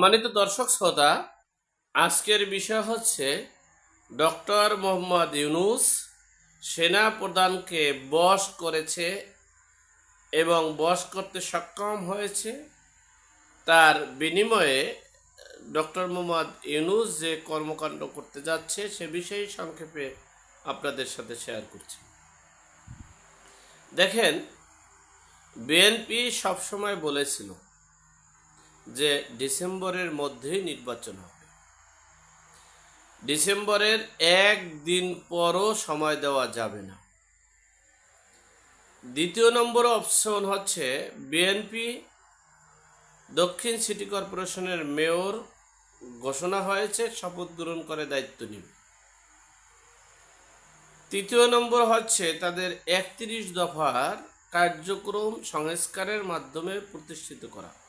সম্মানিত দর্শক শ্রোতা, আজকের বিষয় হচ্ছে ডক্টর মোহাম্মদ ইউনুস সেনা প্রধানকে বশ করেছে এবং বশ করতে সক্ষম হয়েছে। তার বিনিময়ে ডক্টর মোহাম্মদ ইউনুস যে কর্মকাণ্ড করতে যাচ্ছে সে বিষয়ে সংক্ষেপে আপনাদের সাথে শেয়ার করছি। দেখেন, বিএনপি সবসময় বলেছিল যে ডিসেম্বরের মধ্যেই নির্বাচন হবে। ডিসেম্বরের একদিন পরও সময় দেওয়া যাবে না। দ্বিতীয় নম্বর অপশন হচ্ছে বিএনপি দক্ষিণ সিটি কর্পোরেশনের মেয়র ঘোষণা হয়েছে, শপথ গ্রহণ করে দায়িত্ব নেবে। তৃতীয় নম্বর হচ্ছে তাদের একত্রিশ দফার কার্যক্রম সংস্কারের মাধ্যমে প্রতিষ্ঠিত করা।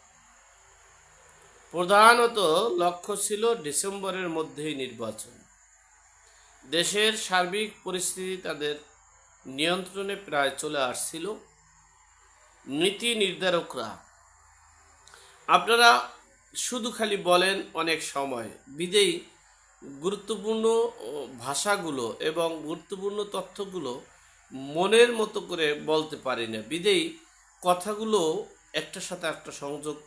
প্রধানত লক্ষ্য ছিল ডিসেম্বরের মধ্যেই নির্বাচন। দেশের সার্বিক পরিস্থিতি তাদের নিয়ন্ত্রণে প্রায় চলে আসছিল। নীতি নির্ধারকরা, আপনারা শুধু খালি বলেন অনেক সময়, বিদেয়ী গুরুত্বপূর্ণ ভাষাগুলো এবং গুরুত্বপূর্ণ তথ্যগুলো মনের মতো করে বলতে পারি না। বিদেয়ী কথাগুলো একটার সাথে একটা সংযোগ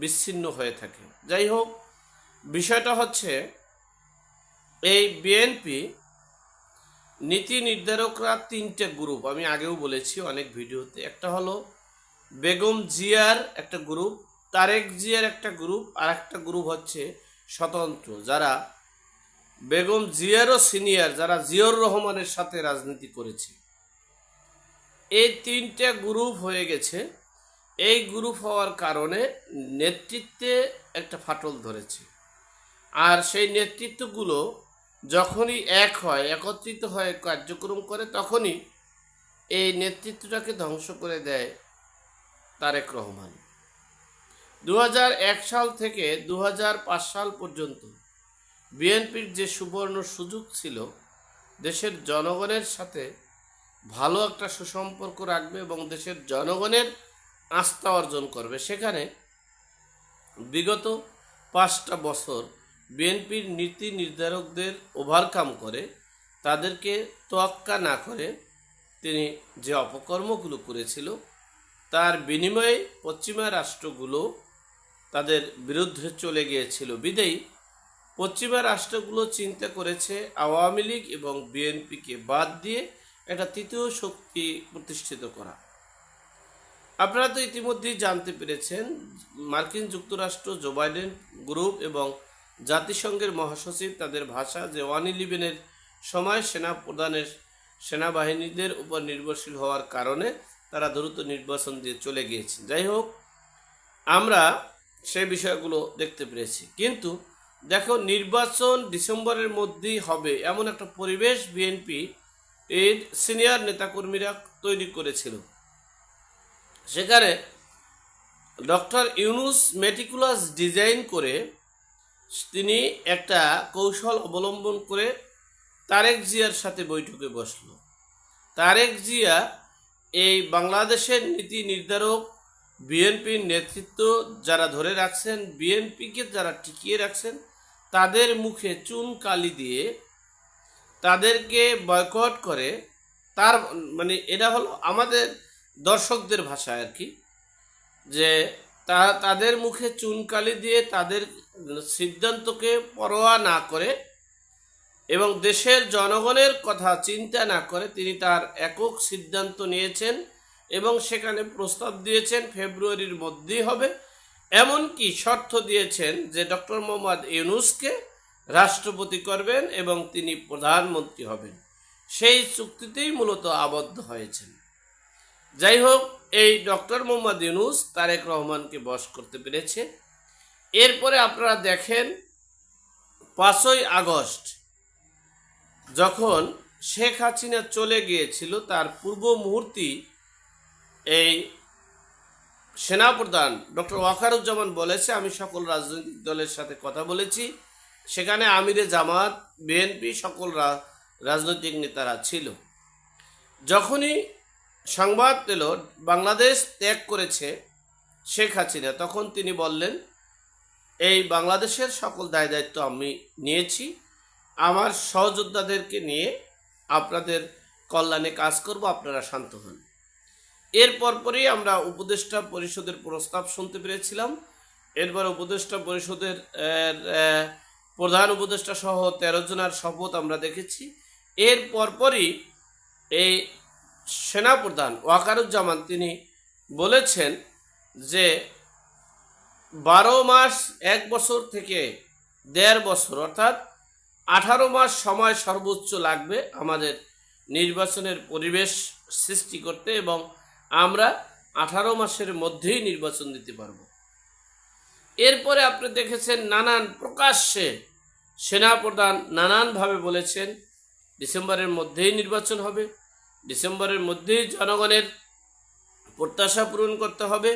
বিচ্ছিন্ন হয়ে থাকে। যাই হোক, বিষয়টা হচ্ছে, এই বিএনপি নীতি নির্ধারকরা তিনটে গ্রুপ আমি আগেও বলেছি অনেক ভিডিওতে। একটা হলো বেগম জিয়ার একটা গ্রুপ তারেক জিয়ার একটা গ্রুপ আর একটা গ্রুপ হচ্ছে স্বতন্ত্র, যারা বেগম জিয়ারও সিনিয়র যারা জিয়র রহমানের সাথে রাজনীতি করেছে। এই তিনটে গ্রুপ হয়ে গেছে এই গ্রুপ হওয়ার কারণে নেতৃত্বে একটা ফাটল ধরেছে। আর সেই নেতৃত্বগুলো যখনই এক হয়, একত্রিত হয়ে কার্যক্রম করে, তখনই এই নেতৃত্বটাকে ধ্বংস করে দেয় তারেক রহমান। দু হাজার এক সাল থেকে দু হাজার পাঁচ সাল পর্যন্ত বিএনপির যে সুবর্ণ সুযোগ ছিল, দেশের জনগণের সাথে ভালো একটা সুসম্পর্ক রাখবে এবং দেশের জনগণের আস্থা অর্জন করবে। সেখানে বিগত পাঁচটা বছর বিএনপির নীতি নির্ধারকদের ওভারকাম করে, তাদেরকে তোয়াক্কা না করে তিনি যে অপকর্মগুলো করেছিল, তার বিনিময়ে পশ্চিমা রাষ্ট্রগুলো তাদের বিরুদ্ধে চলে গিয়েছিল। বিদেয়ী পশ্চিমা রাষ্ট্রগুলো চিন্তা করেছে আওয়ামী লীগ এবং বিএনপিকে বাদ দিয়ে একটা তৃতীয় শক্তি প্রতিষ্ঠিত করা। আপনারা তো ইতিমধ্যেই জানতে পেরেছেন, মার্কিন যুক্তরাষ্ট্র জো বাইডেন গ্রুপ এবং জাতিসংঘের মহাসচিব তাদের ভাষা যে ওয়ান ইলেভেনের সময় সেনা প্রধানের সেনাবাহিনীদের উপর নির্ভরশীল হওয়ার কারণে তারা দ্রুত নির্বাচন দিয়ে চলে গিয়েছে। যাই হোক, আমরা সেই বিষয়গুলো দেখতে পেরেছি। কিন্তু দেখো, নির্বাচন ডিসেম্বরের মধ্যেই হবে এমন একটা পরিবেশ বিএনপি এর সিনিয়র নেতাকর্মীরা তৈরি করেছিল। সেখানে ডক্টর ইউনুস মেটিকুলাস ডিজাইন করে তিনি একটা কৌশল অবলম্বন করে তারেক জিয়ার সাথে বৈঠকে বসল। তারেক জিয়া এই বাংলাদেশের নীতি নির্ধারক, বিএনপির নেতৃত্ব যারা ধরে রাখছেন, বিএনপিকে যারা টিকিয়ে রাখছেন, তাদের মুখে চুন কালি দিয়ে তাদেরকে বয়কট করে তার মানে এটা হলো আমাদের দর্শকদের ভাষায় আর কি, যে তা, তাদের মুখে চুনকালি দিয়ে তাদের সিদ্ধান্তকে পরোয়া না করে এবং দেশের জনগণের কথা চিন্তা না করে তিনি তার একক সিদ্ধান্ত নিয়েছেন এবং সেখানে প্রস্তাব দিয়েছেন ফেব্রুয়ারির মধ্যেই হবে। এমনকি শর্ত দিয়েছেন যে ডক্টর মোহাম্মদ ইউনুসকে রাষ্ট্রপতি করবেন এবং তিনি প্রধানমন্ত্রী হবেন। সেই চুক্তিতেই মূলত আবদ্ধ হয়েছেন। যাই হোক এই ডক্টর মোহাম্মদ ইউনুস তারেক রহমানকে বশ করতে পেরেছে। এরপরে আপনারা দেখেন, পাঁচই আগস্ট যখন শেখ হাসিনা চলে গিয়েছিল, তার পূর্ব মুহূর্তে এই সেনাপ্রধান ডক্টর ওয়াকারুজ্জামান বলেছে, আমি সকল রাজনৈতিক দলের সাথে কথা বলেছি। সেখানে আমিরে জামাত, বিএনপি, সকল রাজনৈতিক নেতারা ছিল। যখনই সংবাদ পেল বাংলাদেশ ত্যাগ করেছে শেখ হাসিনা। তখন তিনি বললেন, এই বাংলাদেশের সকল দায় দায়িত্ব আমি নিয়েছি। আমার সহযোদ্ধাদেরকে নিয়ে আপনাদের কল্যাণে কাজ করব, আপনারা শান্ত হন। এর পরপরই আমরা উপদেষ্টা পরিষদের প্রস্তাব শুনতে পেরেছিলাম। এরপর উপদেষ্টা পরিষদের প্রধান উপদেষ্টা সহ তেরো জনের শপথ আমরা দেখেছি। এর পরপরই এই সেনাপ্রধান ওয়াকারুজ্জামান তিনি বলেছেন যে বারো মাস এক বছর থেকে দেড় বছর, অর্থাৎ আঠারো মাস সময় সর্বোচ্চ লাগবে আমাদের নির্বাচনের পরিবেশ সৃষ্টি করতে এবং আমরা আঠারো মাসের মধ্যেই নির্বাচন দিতে পারব। এরপরে আপনি দেখেছেন নানান প্রকাশ্যে সেনাপ্রধান নানানভাবে বলেছেন, ডিসেম্বরের মধ্যেই নির্বাচন হবে। ডিসেম্বরের মধ্যেই জনগণের প্রত্যাশা পূরণ করতে হবে,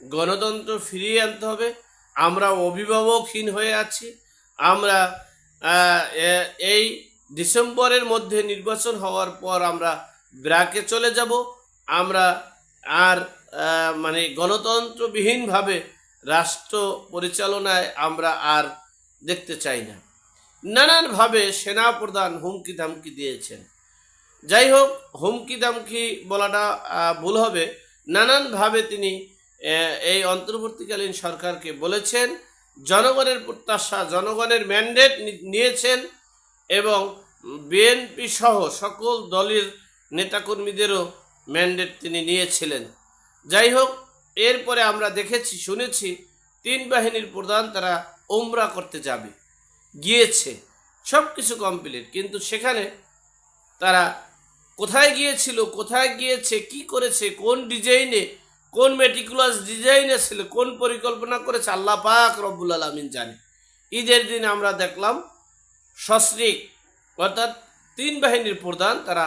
গণতন্ত্র ফিরিয়ে আনতে হবে। আমরা অভিভাবকহীন হয়ে আছি। আমরা এই ডিসেম্বরের মধ্যে নির্বাচন হওয়ার পর আমরা ব্রাকে চলে যাব। আমরা আর মানে গণতন্ত্রবিহীনভাবে রাষ্ট্র পরিচালনায় আমরা আর দেখতে চাই না। নানানভাবে সেনাপ্রধান হুমকি ধামকি দিয়েছেন। যাই হোক হুমকি দামকি বলাটা ভুল হবে। নানানভাবে তিনি এই অন্তর্বর্তীকালীন সরকারকে বলেছেন, জনগণের প্রত্যাশা, জনগণের ম্যান্ডেট নিয়েছেন এবং বিএনপি সহ সকল দলের নেতাকর্মীদেরও ম্যান্ডেট তিনি নিয়েছিলেন। যাই হোক এরপরে আমরা দেখেছি, শুনেছি, তিন বাহিনীর প্রধান তারা ওমরা করতে যাবে। গিয়েছে। সব কিছু কমপ্লিট কিন্তু সেখানে তারা কোথায় গিয়েছিল, কোথায় গিয়েছে, কি করেছে, কোন ডিজাইনে, কোন মেটিকুলাস ডিজাইনে ছিল, কোন পরিকল্পনা করেছে, আল্লাহ পাক রব্বুল আলমিন জানে। ঈদের দিন আমরা দেখলাম সস্ত্রিক অর্থাৎ তিন বাহিনীর প্রধান, তারা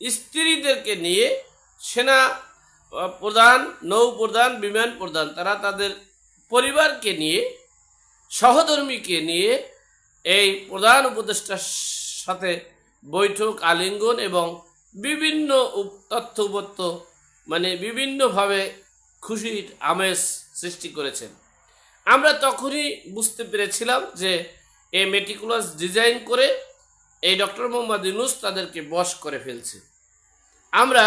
স্ত্রীদেরকে নিয়ে সেনা প্রধান, নৌ প্রধান, বিমান প্রধান, তারা তাদের পরিবারকে নিয়ে, সহধর্মীকে নিয়ে এই প্রধান উপদেষ্টার সাথে বৈঠক, আলিঙ্গন এবং বিভিন্ন তথ্য উপত্য মানে বিভিন্নভাবে খুশির আমেজ সৃষ্টি করেছেন আমরা তখনই বুঝতে পেরেছিলাম যে এ মেটিকুলাস ডিজাইন করে এই ডক্টর মোহাম্মদ ইউনুস তাদেরকে বশ করে ফেলছে। আমরা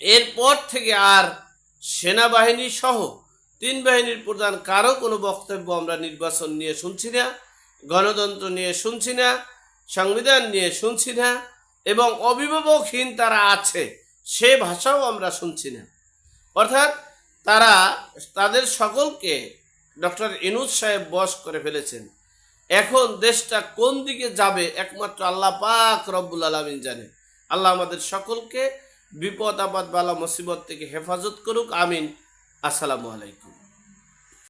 এরপর থেকে আর সেনাবাহিনী সহ তিন বাহিনীর প্রধান কারও কোনো বক্তব্য আমরা নির্বাচন নিয়ে শুনছি না, গণতন্ত্র নিয়ে শুনছি না, সংবিধান নিয়ে শুনছি না এবং অভিভাবকহীন তারা আছে, সে ভাষাও আমরা শুনছি না। অর্থাৎ তারা, তাদের সকলকে ডক্টর ইনুজ সাহেব বস করে ফেলেছেন। এখন দেশটা কোন দিকে যাবে একমাত্র আল্লাহ পাক রব্বুল আলমিন জানে। আল্লাহ আমাদের সকলকে বিপদ, আপদ, বালা, মুসিবত থেকে হেফাজত করুক, আমিন। আসসালামু আলাইকুম।